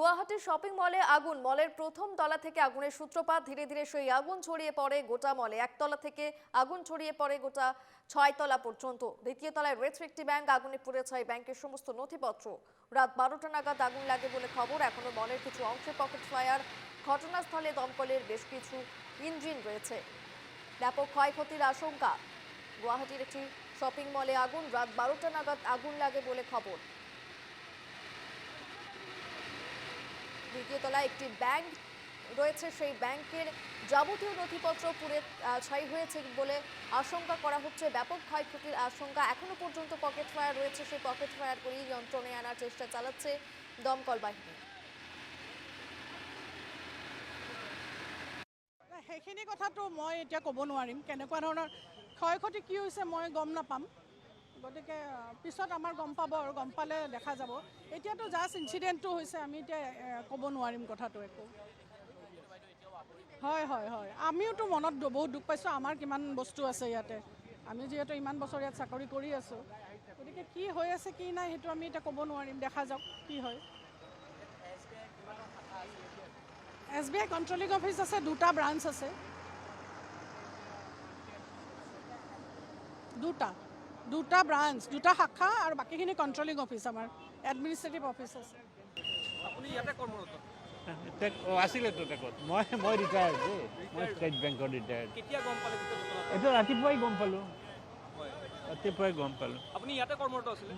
গুয়াহাটির শপিং মলে আগুন। মলের প্রথম তলা থেকে আগুনের সূত্রপাত। ধীরে ধীরে সেই আগুন ছড়িয়ে পড়ে গোটা মলে। একতলা থেকে আগুন ছড়িয়ে পড়ে গোটা ছয় তলা পর্যন্ত। দ্বিতীয় তলায় রয়েছে একটি ব্যাংক। আগুনে পুড়ে ছয় ব্যাংকের সমস্ত নথিপত্র। রাত বারোটা নাগাদ আগুন লাগে বলে খবর। এখনও মলের কিছু অংশে পকেট ফায়ার ঘটনাস্থলে দমকলের বেশ কিছু ইঞ্জিন রয়েছে। ব্যাপক ক্ষয়ক্ষতির আশঙ্কা। গুয়াহাটির একটি শপিং মলে আগুন। রাত বারোটা নাগাদ আগুন লাগে বলে খবর। দ্বিতীয় তলায় একটি ব্যাংক রয়েছে, সেই ব্যাংকের যাবতীয় নথিপত্র পুড়ে ছাই হয়েছে বলে আশঙ্কা করা হচ্ছে। ব্যাপক ক্ষয়ক্ষতির আশঙ্কা এখনও পর্যন্ত পকেট ফায়ার রয়েছে, সেই পকেট ফায়ার করেই নিয়ন্ত্রণে আনার চেষ্টা চালাচ্ছে দমকল বাহিনী। সেইখিনি কথাটো মই এতিয়া ক'ব নোৱাৰিম। কেনেকুৱা ধৰণৰ ক্ষয় ক্ষতি কি হৈছে মই গম নাপাম। গতিকে পিছত আমাৰ গম পাব আৰু গম পালে দেখা যাব। এতিয়াতো জাষ্ট ইনচিডেণ্টটো হৈছে আমি এতিয়া ক'ব নোৱাৰিম কথাটো একো। হয় হয় হয়। আমিওতো মনত বহুত দুখ পাইছোঁ আমাৰ কিমান বস্তু আছে ইয়াতে। আমি যিহেতু ইমান বছৰ ইয়াত চাকৰি কৰি আছোঁ। গতিকে কি হৈ আছে কি নাই সেইটো আমি এতিয়া ক'ব নোৱাৰিম। দেখা যাওক কি হয়। S B I controlling office আছে দুটা ব্ৰাঞ্চ আছে। দুটা। দুটা ব্ৰাঞ্চ দুটা শাখা আৰু বাকীখিনি কণ্ট্ৰলিং অফিচ আমাৰ এডমিনিষ্ট্ৰেটিভ অফিচ আছে। আপুনি ইয়াতে কৰ্মৰত? আছিলেতো টেকত মই মই ৰিটায়াৰ্ড দেই মই ষ্টেট বেংকত ৰিটায়াৰ্ড কেতিয়া গম পালে এইটো ৰাতিপুৱাই গম পালোঁ। ৰাতিপুৱাই গম পালোঁ। আপুনি ইয়াতে কৰ্মৰত আছিলে?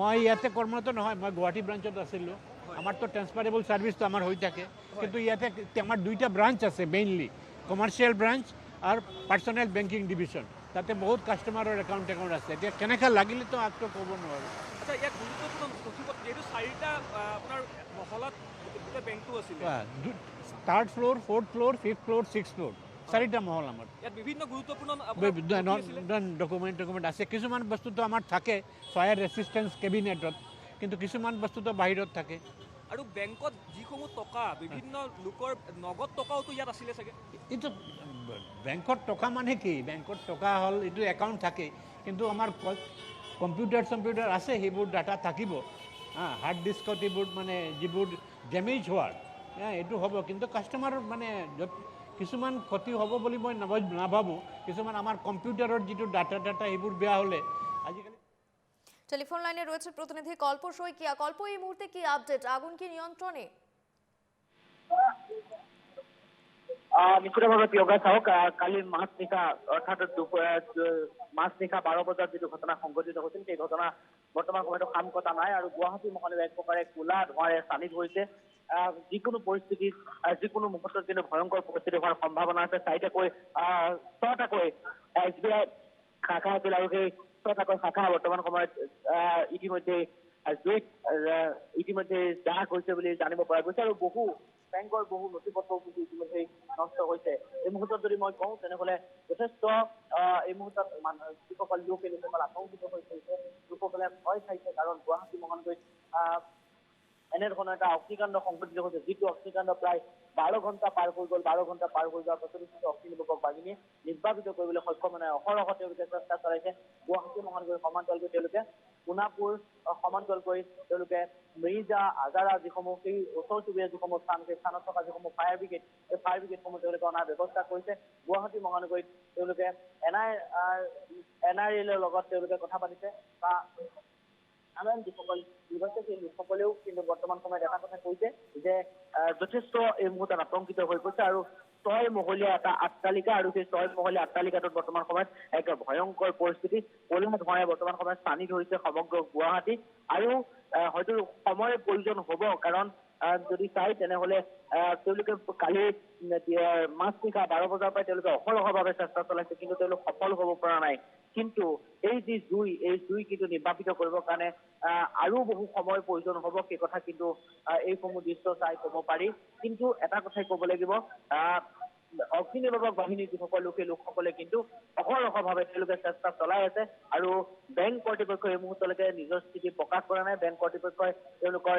মই ইয়াতে কৰ্মৰত নহয় মই গুৱাহাটী ব্ৰাঞ্চত আছিলোঁ। আমাৰতো ট্ৰেন্সফাৰেবল ছাৰ্ভিচটো আমাৰ হৈ থাকে। কিন্তু ইয়াতে আমাৰ দুইটা ব্ৰাঞ্চ আছে মেইনলি কমাৰ্চিয়েল ব্ৰাঞ্চ আৰু পাৰ্চনেল বেংকিং ডিভিজন তাতে বহুত কাষ্টমাৰৰ একাউণ্ট একাউণ্ট আছে। এতিয়া কেনেকৈ লাগিলেতো আগটো ক'ব নোৱাৰোঁ। আচ্ছা ইয়াত গুৰুত্বপূৰ্ণ যিহেতু চাৰিটা আপোনাৰ মহলাত গোটেই বেংকটো আছিলে। Third floor fourth floor fifth floor six floor চাৰিটা মহল আমাৰ। ইয়াত বিভিন্ন গুৰুত্বপূৰ্ণ। ডকুমেণ্ট ডকুমেণ্ট আছে। কিছুমান বস্তুটো আমাৰ থাকে ফায়াৰ ৰেচিষ্টেঞ্চ কেবিনেটত কিন্তু কিছুমান বস্তুটো বাহিৰত থাকে। আৰু বেংকত যিসমূহ টকা, বিভিন্ন লোকৰ নগদ টকাওতো ইয়াত আছিলে চাগে। এইটো বেংকত টকা মানে কি? বেংকত টকা হ'ল, এইটো একাউণ্ট থাকে কিন্তু আমাৰ কম্পিউটাৰ চম্পিউটাৰ আছে, সেইবোৰ ডাটা থাকিব। হা, হাৰ্ড ডিস্কত এইবোৰ মানে যিবোৰ ডেমেজ হোৱাৰ এইটো হ'ব। কিন্তু কাষ্টমাৰ মানে য'ত কিছুমান ক্ষতি হ'ব বুলি মই নাভাবোঁ। কিছুমান আমাৰ কম্পিউটাৰত যিটো ডাটা ডাটা সেইবোৰ বেয়া হ'লে। আজিকালি টেলিফোন লাইনে রয়েছে প্রতিনিধি কল্প শইকিয়া। কল্প, এই মুহূর্তে কি আপডেট? আগুন কি নিয়ন্ত্রণে? গুৱাহাটী ধোঁৱাৰে যিকোনো পৰিস্থিতিত যিকোনো মুহূৰ্তত কিন্তু ভয়ংকৰ পৰিস্থিতি হোৱাৰ সম্ভাৱনা আছে। চাৰিটাকৈ ছটাকৈ বি আই, শাখা আছিল আৰু সেই ছটাকৈ শাখা বৰ্তমান সময়ত ইতিমধ্যে জুইত ইতিমধ্যে জাহ হৈছে বুলি জানিব পৰা গৈছে আৰু বহু বেংকৰ বহু নথি পত্ৰও কিন্তু ইতিমধ্যে নষ্ট হৈছে। এই মুহূৰ্তত যদি মই কওঁ তেনেহলে যথেষ্ট এই মুহূৰ্তত যিসকল লোক এই লোকসকল আতংকিত হৈ পৰিছে লোকসকলে ভয় খাইছে কাৰণ গুৱাহাটী এনেধৰণৰ এটা অগ্নিকাণ্ড সংঘটিত হৈছে যিটো অগ্নিকাণ্ড প্ৰায় বাৰ ঘণ্টা পাৰ হৈ গ'ল বাৰ ঘণ্টা পাৰ হৈ যোৱাৰ পাছতো কিন্তু অগ্নিনিৰ্বাপক বাহিনীয়ে নিৰ্বাপিত কৰিবলৈ সক্ষম নাই। অহৰহ তেওঁলোকে চেষ্টা চলাইছে। গুৱাহাটী মহানগৰীৰ সমান্তৰালকৈ তেওঁলোকে সোণাপুৰ সমান্তৰালকৈ তেওঁলোকে মিৰ্জা আজাৰা যিসমূহ সেই ওচৰ চুবুৰীয়া যিসমূহ স্থান সেই স্থানত থকা যিসমূহ ফায়াৰ ব্ৰিগেড সেই ফায়াৰ ব্ৰিগেডসমূহ তেওঁলোকে অনাৰ ব্যৱস্থা কৰিছে। গুৱাহাটী মহানগৰীত তেওঁলোকে এন আই এন আৰ এলৰ লগত তেওঁলোকে কথা পাতিছে। বা আন যিসকল আছে সেই লোকসকলেও কিন্তু বৰ্তমান সময়ত এটা কথা কৈছে যে যথেষ্ট এই মুহূৰ্তত আতংকিত হৈ পৰিছে আৰু ছয় মহলীয়া এটা আট্টালিকা আৰু সেই ছয় মহলীয়া আট্টালিকাটোত বৰ্তমান সময়ত এক ভয়ংকৰ পৰিস্থিতি। কলিমা ধোঁৱাই বৰ্তমান সময়ত টানি ধৰিছে সমগ্ৰ গুৱাহাটী আৰু হয়তো সময়ৰ প্ৰয়োজন হ'ব কাৰণ যদি চাই তেনেহলে তেওঁলোকে কালি এতিয়া মাজনিশা বাৰ বজাৰ পৰাই তেওঁলোকে অহৰহভাৱে চেষ্টা চলাইছে কিন্তু তেওঁলোক সফল হ'ব পৰা নাই। কিন্তু এই যি জুই এই জুই কিন্তু নিৰ্বাপিত কৰিবৰ কাৰণে আৰু বহু সময়ৰ প্ৰয়োজন হ'ব সেই কথা কিন্তু এইসমূহ দৃশ্য চাই ক'ব পাৰি। কিন্তু এটা কথাই ক'ব লাগিব আহ, অগ্নিনিৰ্বাপক বাহিনীৰ যিসকল লোক সেই লোকসকলে কিন্তু অহৰহভাৱে তেওঁলোকে চেষ্টা চলাই আছে আৰু বেংক কৰ্তৃপক্ষই এই মুহূৰ্তলৈকে নিজৰ স্থিতি প্ৰকাশ কৰা নাই। বেংক কৰ্তৃপক্ষই তেওঁলোকৰ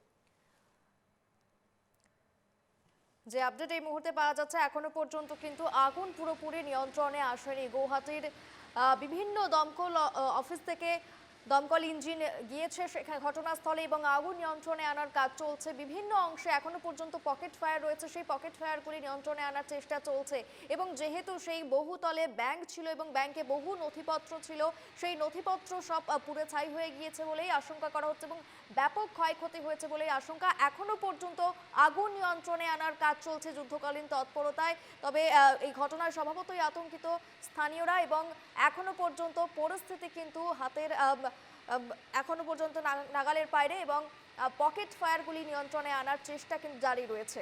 যে আপডেট এই মুহূর্তে পাওয়া যাচ্ছে, এখনও পর্যন্ত কিন্তু আগুন পুরোপুরি নিয়ন্ত্রণে আসেনি। গৌহাটির বিভিন্ন দমকল অফিস থেকে দমকল ইঞ্জিন গিয়েছে সেখানে ঘটনাস্থলে এবং আগুন নিয়ন্ত্রণে আনার কাজ চলছে। বিভিন্ন অংশে এখনও পর্যন্ত পকেট ফায়ার রয়েছে। সেই পকেট ফায়ারগুলি নিয়ন্ত্রণে আনার চেষ্টা চলছে এবং যেহেতু সেই বহুতলে ব্যাংক ছিল এবং ব্যাংকে বহু নথিপত্র ছিল, সেই নথিপত্র সব পুড়ে ছাই হয়ে গিয়েছে বলেই আশঙ্কা করা হচ্ছে এবং ব্যাপক ক্ষয়ক্ষতি হয়েছে বলেই আশঙ্কা। এখনও পর্যন্ত আগুন নিয়ন্ত্রণে আনার কাজ চলছে যুদ্ধকালীন তৎপরতায়। তবে এই ঘটনায় স্বভাবতই আতঙ্কিত স্থানীয়রা এবং এখনও পর্যন্ত পরিস্থিতি কিন্তু হাতের এখনও পর্যন্ত নাগালের বাইরে এবং পকেট ফায়ারগুলি নিয়ন্ত্রণে আনার চেষ্টা কিন্তু জারি রয়েছে।